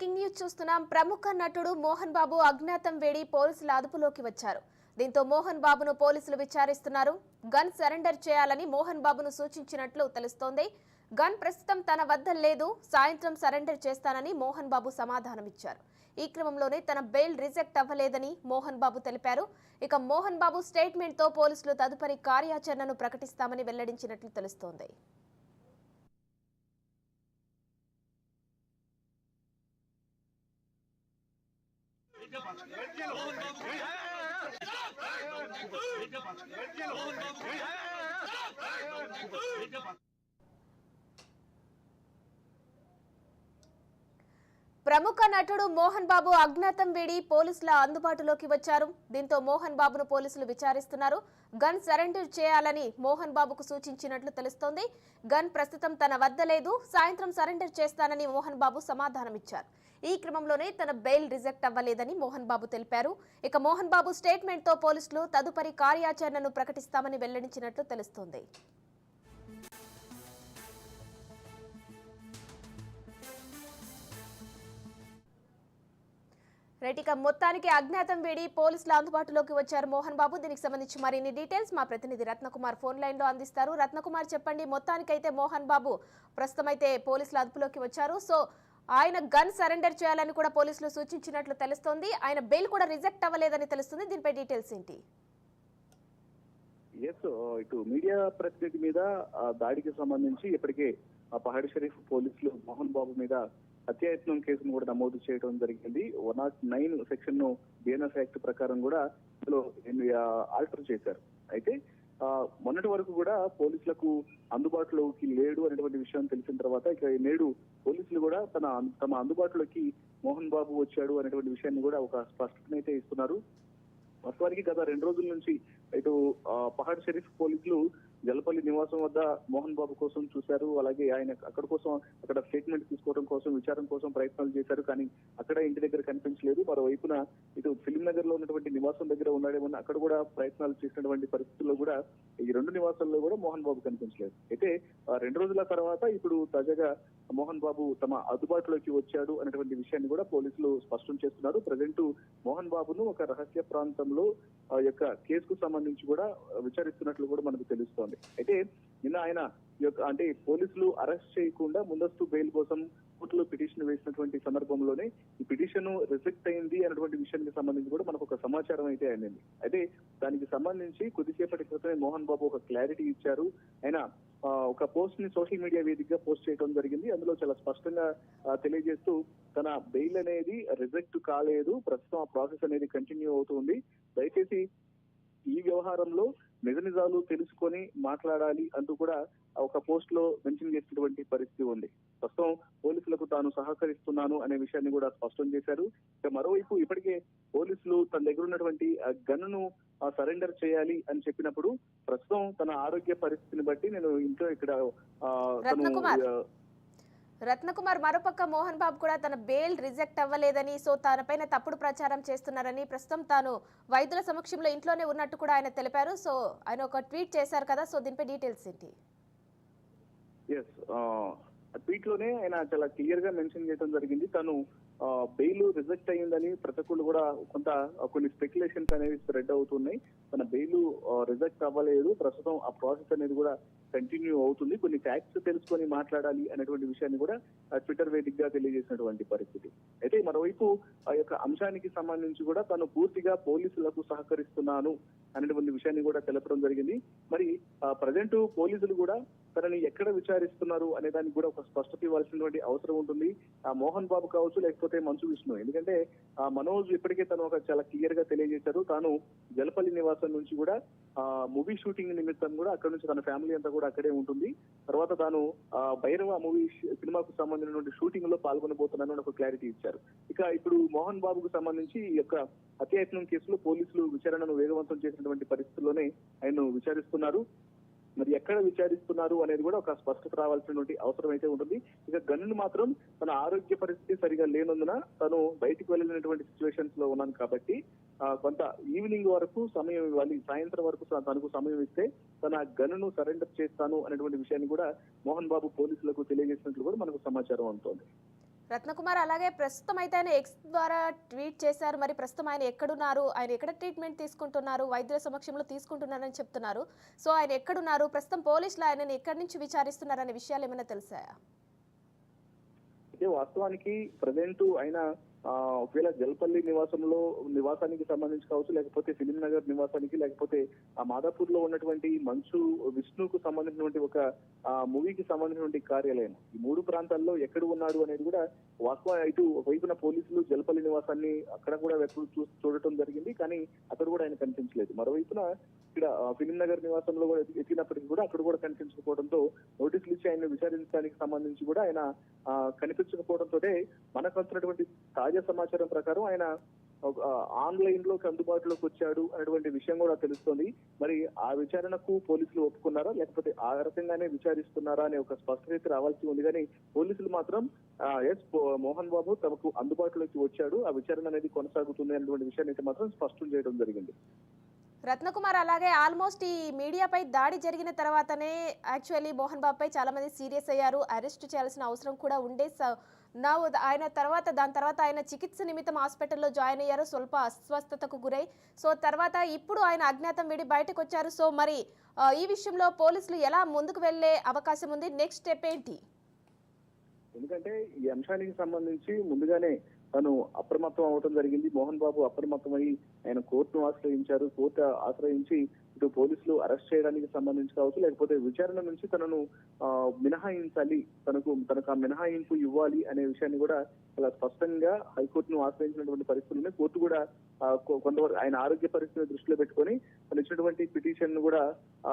Breaking news చూస్తున్నాం. ప్రముఖ నటుడు మోహన్ బాబు అజ్ఞాతం వేడి పోలీసుల అదుపులోకి వచ్చారు. దీంతో మోహన్ బాబును పోలీసులు విచారిస్తున్నారు. గన్ సరెండర్ చేయాలని మోహన్ బాబును సూచించినట్లు తెలుస్తోంది. గన్ ప్రస్తుతం తన వద్ద లేదు. సాయంత్రం సరెండర్ చేస్తానని మోహన్ బాబు సమాధానమిచ్చారు ఈ క్రమంలోనే తన బెయిల్ రిజెక్ట్ అవ్వలేదని మోహన్ బాబు తెలిపారు. ఇక మోహన్ బాబు స్టేట్మెంట్తో పోలీసులు తదుపరి కార్యాచరణను ప్రకటిస్తామని వెల్లడించినట్లు తెలుస్తోంది. ప్రముఖ నటుడు మోహన్ బాబు అజ్ఞాతం వీడి పోలీసుల అందుబాటులోకి వచ్చారు. దీంతో మోహన్ బాబును పోలీసులు విచారిస్తున్నారు. గన్ సరెండర్ చేయాలని మోహన్ బాబుకు సూచించినట్లు తెలుస్తోంది. గన్ ప్రస్తుతం తన వద్ద లేదు. సాయంత్రం సరెండర్ చేస్తానని మోహన్ బాబు సమాధానమిచ్చారు. ఈ క్రమంలోనే తన బెయిల్ రిజెక్ట్ అవ్వలేదని మోహన్ బాబు తెలిపారు. ఇక మోహన్ బాబు స్టేట్మెంట్తో పోలీసులు తదుపరి కార్యాచరణను ప్రకటిస్తామని వెల్లడించినట్లు తెలుస్తోంది. రైట్ ఇక మొత్తానికి అజ్ఞాతం వేడి పోలీసుల అందుబాటులోకి వచ్చారు మోహన్ బాబు. దీనికి సంబంధించి మరిన్ని డీటెయిల్స్ మా ప్రతినిధి రత్నకుమార్ ఫోన్ లైన్లో అందిస్తారు. రత్నకుమార్ చెప్పండి మొత్తానికైతే మోహన్ బాబు ప్రస్తుతం అయితే పోలీసుల అదుపులోకి వచ్చారు. సో ఆయన గన్ సరెండర్ చేయాలని కూడా పోలీసులు సూచించినట్లు తెలుస్తోంది. ఆయన బెయిల్ కూడా రిజెక్ట్ అవ్వలేదని తెలుస్తుంది. దీనిపై డీటెయిల్స్ ఏంటి? ఎస్ uh, ఇటు మీడియా ప్రతినిధి మీద దాడికి సంబంధించి ఇప్పటికే ఆ పహాడ్ షరీఫ్ పోలీసులు మోహన్ బాబు మీద హత్యాయత్నం కేసును కూడా నమోదు చేయడం జరిగింది. వన్ నాట్ నైన్ సెక్షన్ను బిఎన్ఎస్ యాక్ట్ ప్రకారం కూడా ఇందులో ఆల్టర్ చేశారు. అయితే మొన్నటి వరకు కూడా పోలీసులకు అందుబాటులోకి లేడు అనేటువంటి విషయం తెలిసిన తర్వాత ఇక నేడు పోలీసులు కూడా తన తమ అందుబాటులోకి మోహన్ బాబు వచ్చాడు అనేటువంటి విషయాన్ని కూడా ఒక స్పష్టతనైతే ఇస్తున్నారు. వాస్తవానికి గత రెండు రోజుల నుంచి ఇటు పహాడ్ షరీఫ్ పోలీసులు జలపల్లి నివాసం వద్ద మోహన్ బాబు కోసం చూశారు. అలాగే ఆయన అక్కడ కోసం అక్కడ స్టేట్మెంట్ తీసుకోవడం కోసం విచారం కోసం ప్రయత్నాలు చేశారు. కానీ అక్కడ ఇంటి దగ్గర కనిపించలేదు. మరోవైపున ఇటు ఫిలిం నగర్లో ఉన్నటువంటి నివాసం దగ్గర ఉన్నాడేమన్నా అక్కడ కూడా ప్రయత్నాలు చేసినటువంటి పరిస్థితుల్లో కూడా ఈ రెండు నివాసాల్లో కూడా మోహన్ బాబు కనిపించలేదు. అయితే రెండు రోజుల తర్వాత ఇప్పుడు తాజాగా మోహన్ బాబు తమ అందుబాటులోకి వచ్చాడు అనేటువంటి విషయాన్ని కూడా పోలీసులు స్పష్టం చేస్తున్నారు. ప్రజెంట్ మోహన్ బాబును ఒక రహస్య ప్రాంతంలో ఆ యొక్క కేసుకు సంబంధించి కూడా విచారిస్తున్నట్లు కూడా మనకు తెలుస్తోంది. అయితే నిన్న ఆయన ఈ యొక్క అంటే పోలీసులు అరెస్ట్ చేయకుండా ముందస్తు బెయిల్ కోసం కోర్టులో పిటిషన్ వేసినటువంటి సందర్భంలోనే ఈ పిటిషన్ రిజెక్ట్ అయింది అనేటువంటి విషయానికి సంబంధించి కూడా మనకు ఒక సమాచారం అయితే అయింది అయితే దానికి సంబంధించి కొద్దిసేపటి క్రితమే మోహన్ బాబు ఒక క్లారిటీ ఇచ్చారు. ఆయన ఒక పోస్ట్ని సోషల్ మీడియా వేదికగా పోస్ట్ చేయడం జరిగింది. అందులో చాలా స్పష్టంగా తెలియజేస్తూ తన బెయిల్ అనేది రిజెక్ట్ కాలేదు. ప్రస్తుతం ఆ ప్రాసెస్ అనేది కంటిన్యూ అవుతుంది దయచేసి ఈ వ్యవహారంలో నిజ నిజాలు తెలుసుకొని మాట్లాడాలి అంటూ కూడా ఒక పోస్ట్లో మెన్షన్ చేసినటువంటి పరిస్థితి ఉంది. ప్రస్తుతం పోలీసులకు తాను సహకరిస్తున్నాను అనే విషయాన్ని కూడా స్పష్టం చేశారు. ఇక మరోవైపు ఇప్పటికే పోలీసులు తన దగ్గర ఉన్నటువంటి ఆ గన్ను సరెండర్ చేయాలి అని చెప్పినప్పుడు ప్రస్తుతం తన ఆరోగ్య పరిస్థితిని బట్టి నేను ఇంట్లో ఇక్కడ తను రత్నకుమార్. మరోపక్క మోహన్ బాబు కూడా తన బెయిల్ రిజెక్ట్ అవ్వలేదని సో తనపైన తప్పుడు ప్రచారం చేస్తున్నారని ప్రస్తుతం తాను వైద్యుల సమక్షంలో ఇంట్లోనే ఉన్నట్టు కూడా ఆయన తెలిపారు సో ఆయన ఒక ట్వీట్ చేశారు కదా సో దీనిపై డీటెయిల్స్ ఏంటి ఎస్ ట్వీట్లోనే ఆయన చాలా క్లియర్గా మెన్షన్ చేయడం జరిగింది తను బెయిల్ రిజెక్ట్ అయ్యిందని ప్రతి ఒక్కళ్ళు కూడా కొంత కొన్ని స్పెక్యులేషన్స్ అనేవి స్ప్రెడ్ అవుతున్నాయి. తన బెయిల్ రిజెక్ట్ అవ్వలేదు. ప్రస్తుతం ఆ ప్రాసెస్ అనేది కూడా కంటిన్యూ అవుతుంది. కొన్ని ఫ్యాక్ట్స్ తెలుసుకొని మాట్లాడాలి అనేటువంటి విషయాన్ని కూడా ట్విట్టర్ వేదికగా తెలియజేసినటువంటి పరిస్థితి. అయితే మరోవైపు ఆ యొక్క అంశానికి సంబంధించి కూడా తను పూర్తిగా పోలీసులకు సహకరిస్తున్నాను అనేటువంటి విషయాన్ని కూడా తెలపడం జరిగింది. మరి ప్రజెంట్ పోలీసులు కూడా తనని ఎక్కడ విచారిస్తున్నారు అనే దానికి కూడా ఒక స్పష్టత ఇవ్వాల్సినటువంటి అవసరం ఉంటుంది. ఆ మోహన్ బాబు కావచ్చు లేకపోతే మంచు విష్ణు. ఎందుకంటే ఆ మనోజ్ ఇప్పటికే తను ఒక చాలా క్లియర్గా తెలియజేశారు. తాను జలపల్లి నివాసం నుంచి కూడా ఆ మూవీ షూటింగ్ నిమిత్తం కూడా అక్కడ నుంచి తన ఫ్యామిలీ అంతా కూడా అక్కడే ఉంటుంది. తర్వాత తాను ఆ భైరవ మూవీ సినిమాకు సంబంధించినటువంటి షూటింగ్లో పాల్గొనబోతున్నాను అని ఒక క్లారిటీ ఇచ్చారు. ఇక ఇప్పుడు మోహన్ బాబుకు సంబంధించి ఈ యొక్క హత్యాయత్నం కేసులో పోలీసులు విచారణను వేగవంతం చేసినటువంటి పరిస్థితుల్లోనే ఆయన విచారిస్తున్నారు. మరి ఎక్కడ విచారిస్తున్నారు అనేది కూడా ఒక స్పష్టత రావాల్సినటువంటి అవసరం అయితే ఉంటుంది. ఇక గన్ను మాత్రం తన ఆరోగ్య పరిస్థితి సరిగా లేనందున తను బయటికి వెళ్ళినటువంటి సిచ్యువేషన్స్లో ఉన్నాను కాబట్టి కొంత ఈవినింగ్ వరకు సమయం ఇవ్వాలి సాయంత్రం వరకు తనకు సమయం ఇస్తే తన గన్నును సరెండర్ చేస్తాను అనేటువంటి విషయాన్ని కూడా మోహన్ బాబు పోలీసులకు తెలియజేసినట్లు కూడా మనకు సమాచారం అందుతోంది. రత్నకుమార్ అలాగే ప్రస్తుతం అయితే ఆయన ఎక్స్ ద్వారా ట్వీట్ చేశారు. మరి ప్రస్తుతం ఆయన ఎక్కడున్నారు? ఆయన ఎక్కడ ట్రీట్మెంట్ తీసుకుంటున్నారు? వైద్యుల సమక్షంలో తీసుకుంటున్నారని చెప్తున్నారు. సో ఆయన ఎక్కడున్నారు? ప్రస్తుతం పోలీసులు ఆయనని ఎక్కడి నుంచి విచారిస్తున్నారనే విషయాలు ఏమైనా తెలిసాయా? అయితే వాస్తవానికి ప్రజెంట్ ఆయన ఒకవేళ జల్పల్లి నివాసంలో నివాసానికి సంబంధించి కావచ్చు లేకపోతే ఫిలిం నగర్ నివాసానికి లేకపోతే ఆ మాదాపూర్లో ఉన్నటువంటి మంచు విష్ణుకు సంబంధించినటువంటి ఒక ఆ మూవీకి సంబంధించినటువంటి కార్యాలయం. ఈ మూడు ప్రాంతాల్లో ఎక్కడ ఉన్నాడు అనేది కూడా వాస్తవ ఇటు వైపున పోలీసులు జల్పల్లి నివాసాన్ని అక్కడ కూడా వెతుకు చూ చూడటం జరిగింది. కానీ అక్కడ కూడా ఆయన కనిపించలేదు. మరోవైపున ఇక్కడ ఫిలింనగర్ ఫిలిం నగర్ నివాసంలో కూడా ఎక్కినప్పటికీ కూడా అక్కడ కూడా కనిపించకపోవడంతో నోటీసులు ఇచ్చి ఆయన విచారించడానికి సంబంధించి కూడా ఆయన ఆ, కనిపించకపోవడంతో మనకు వస్తున్నటువంటి తాజా సమాచారం ప్రకారం ఆయన ఒక- ఆన్లైన్లోకి అందుబాటులోకి వచ్చాడు అనేటువంటి విషయం కూడా తెలుస్తోంది. మరి ఆ విచారణకు పోలీసులు ఒప్పుకున్నారా? లేకపోతే ఆ రకంగానే విచారిస్తున్నారా అనే ఒక స్పష్టత రావాల్సి ఉంది. కానీ పోలీసులు మాత్రం ఎస్ మోహన్ బాబు తమకు అందుబాటులోకి వచ్చాడు. ఆ విచారణ అనేది కొనసాగుతుంది అనేటువంటి విషయాన్ని అయితే మాత్రం స్పష్టం చేయడం జరిగింది. రత్నకుమార్ అలాగే ఆల్మోస్ట్ ఈ మీడియాపై దాడి జరిగిన తర్వాతనే యాక్చువల్లీ మోహన్ బాబుపై చాలా మంది సీరియస్ అయ్యారు. అరెస్ట్ చేయాల్సిన అవసరం కూడా ఉండే నా ఆయన తర్వాత దాని తర్వాత ఆయన చికిత్స నిమిత్తం హాస్పిటల్లో జాయిన్ అయ్యారు. స్వల్ప అస్వస్థతకు గురై. సో తర్వాత ఇప్పుడు ఆయన అజ్ఞాతం విడి బయటకు వచ్చారు సో మరి ఈ విషయంలో పోలీసులు ఎలా ముందుకు వెళ్ళే అవకాశం ఉంది? నెక్స్ట్ స్టెప్ ఏంటి? ఎందుకంటే ఈ అంశానికి సంబంధించి ముందుగానే తను అప్రమత్తం అవడం జరిగింది. మోహన్ బాబు అప్రమత్తమై ఆయన కోర్టును ఆశ్రయించారు కోర్టు ఆశ్రయించి ఇటు పోలీసులు అరెస్ట్ చేయడానికి సంబంధించి కావచ్చు లేకపోతే విచారణ నుంచి తనను మినహాయించాలి తనకు తనకు ఆ మినహాయింపు ఇవ్వాలి అనే విషయాన్ని కూడా చాలా స్పష్టంగా హైకోర్టును ఆశ్రయించినటువంటి పరిస్థితుల్లోనే కోర్టు కూడా కొంతవరకు ఆయన ఆరోగ్య పరిస్థితిని దృష్టిలో పెట్టుకొని తను ఇచ్చినటువంటి పిటిషన్ కూడా ఆ,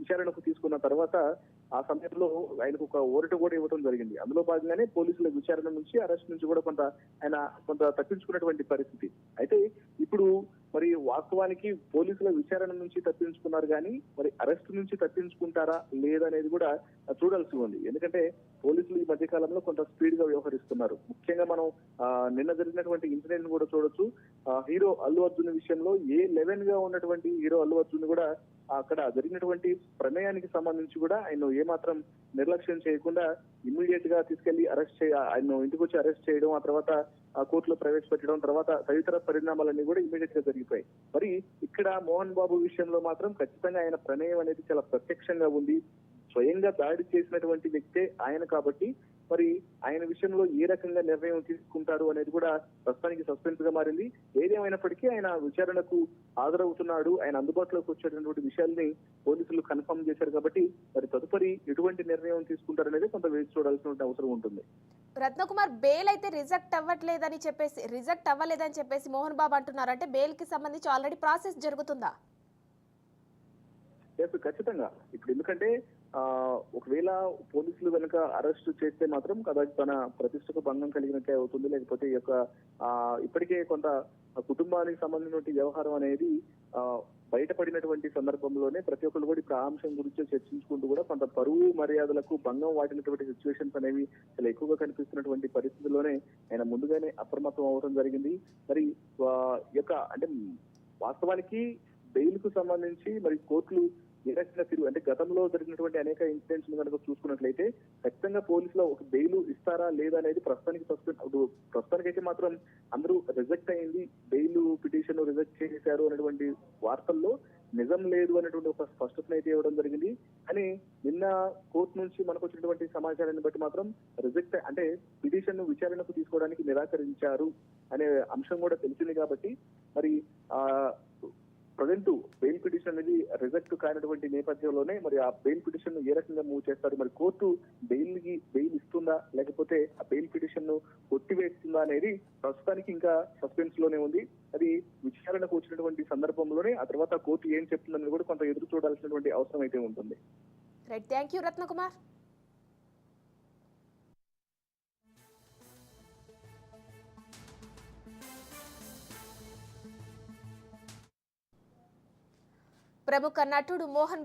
విచారణకు తీసుకున్న తర్వాత ఆ సమయంలో ఆయనకు ఒక ఓరట కూడా ఇవ్వడం జరిగింది. అందులో భాగంగానే పోలీసుల విచారణ నుంచి అరెస్ట్ నుంచి కూడా కొంత ఆయన కొంత తప్పించుకున్నటువంటి పరిస్థితి. అయితే ఇప్పుడు Brasil మరి వాస్తవానికి పోలీసుల విచారణ నుంచి తప్పించుకున్నారు కానీ మరి అరెస్ట్ నుంచి తప్పించుకుంటారా లేదనేది కూడా చూడాల్సి ఉంది. ఎందుకంటే పోలీసులు ఈ మధ్య కాలంలో కొంత స్పీడ్గా వ్యవహరిస్తున్నారు. ముఖ్యంగా మనం నిన్న జరిగినటువంటి ఇన్సిడెంట్ కూడా చూడొచ్చు. హీరో అల్లు అర్జున్ విషయంలో ఏ లెవెన్గా ఉన్నటువంటి హీరో అల్లు అర్జున్ కూడా అక్కడ జరిగినటువంటి ప్రమేయానికి సంబంధించి కూడా ఆయన ఏమాత్రం నిర్లక్ష్యం చేయకుండా ఇమ్మీడియట్గా తీసుకెళ్ళి అరెస్ట్ చేయ ఆయన ఇంటికి వచ్చి అరెస్ట్ చేయడం ఆ తర్వాత ఆ కోర్టులో ప్రవేశపెట్టడం తర్వాత తదితర పరిణామాలన్నీ కూడా ఇమ్మీడియట్గా జరిగిపోయాయి మరి ఇక్కడ మోహన్ బాబు విషయంలో మాత్రం ఖచ్చితంగా ఆయన ప్రమేయం అనేది చాలా ప్రత్యక్షంగా ఉంది. స్వయంగా దాడి చేసినటువంటి వ్యక్తే ఆయన కాబట్టి మరి ఆయన విషయంలో ఏ రకంగా నిర్ణయం తీసుకుంటారు అనేది కూడా ప్రస్తుతానికి సస్పెన్స్గా మారింది. ఏదేమైనప్పటికీ ఆయన విచారణకు హాజరవుతున్నాడు. ఆయన అందుబాటులోకి వచ్చేటటువంటి విషయాల్ని పోలీసులు కన్ఫర్మ్ చేశారు కాబట్టి మరి తదుపరి ఎటువంటి నిర్ణయం తీసుకుంటారనేది కొంత వేచి చూడాల్సిన అవసరం ఉంటుంది. రత్నకుమార్ బెయిల్ అయితే రిజెక్ట్ అవ్వట్లేదని చెప్పేసి రిజెక్ట్ అవ్వలేదని చెప్పేసి మోహన్ బాబు అంటున్నారు అంటే బెయిల్కి సంబంధించి ఆల్రెడీ ప్రాసెస్ జరుగుతుందా? ఎస్ ఖచ్చితంగా. ఇప్పుడు ఎందుకంటే ఆ ఒకవేళ పోలీసులు కనుక అరెస్ట్ చేస్తే మాత్రం కదా తన ప్రతిష్టకు భంగం కలిగినట్టే అవుతుంది. లేకపోతే ఈ యొక్క ఆ ఇప్పటికే కొంత కుటుంబానికి సంబంధించిన వ్యవహారం అనేది ఆ బయటపడినటువంటి సందర్భంలోనే ప్రతి ఒక్కరు కూడా ఇప్పుడు ఆ అంశం గురించి చర్చించుకుంటూ కూడా కొంత పరువు మర్యాదలకు భంగం వాటినటువంటి సిచ్యువేషన్స్ అనేవి చాలా ఎక్కువగా కనిపిస్తున్నటువంటి పరిస్థితుల్లోనే ఆయన ముందుగానే అప్రమత్తం అవడం జరిగింది. మరి ఈ యొక్క అంటే వాస్తవానికి బెయిల్కు సంబంధించి మరి కోర్టులు నిరసన తిరుగు అంటే గతంలో జరిగినటువంటి అనేక ఇన్సిడెంట్స్ కనుక చూసుకున్నట్లయితే ఖచ్చితంగా పోలీసులు ఒక బెయిల్ ఇస్తారా లేదా అనేది ప్రస్తుతానికి సస్పెండ్ ప్రస్తుతానికైతే మాత్రం అందరూ రిజెక్ట్ అయింది బెయిల్ పిటిషన్ రిజెక్ట్ చేశారు అనేటువంటి వార్తల్లో నిజం లేదు అనేటువంటి ఒక స్పష్టతను అయితే ఇవ్వడం జరిగింది. అని నిన్న కోర్టు నుంచి మనకు వచ్చినటువంటి సమాచారాన్ని బట్టి మాత్రం రిజెక్ట్ అంటే పిటిషన్ను విచారణకు తీసుకోవడానికి నిరాకరించారు అనే అంశం కూడా తెలిసింది కాబట్టి మరి ఆ ప్రజెంట్ బెయిల్ పిటిషన్ అనేది రిజెక్ట్ కానటువంటి నేపథ్యంలోనే మరి ఆ బెయిల్ పిటిషన్ను ఏ రకంగా మూవ్ చేస్తారు? మరి కోర్టు బెయిల్కి బెయిల్ ఇస్తుందా? లేకపోతే ఆ బెయిల్ పిటిషన్ను కొట్టివేస్తుందా అనేది ప్రస్తుతానికి ఇంకా సస్పెన్స్లోనే ఉంది. అది విచారణకు వచ్చినటువంటి సందర్భంలోనే ఆ తర్వాత కోర్టు ఏం చెప్తుందని కూడా కొంత ఎదురు చూడాల్సినటువంటి అవసరం అయితే ఉంటుంది. రైట్ థ్యాంక్ యూ రత్నకుమార్ ప్రముఖ నటుడు మోహన్ బాబు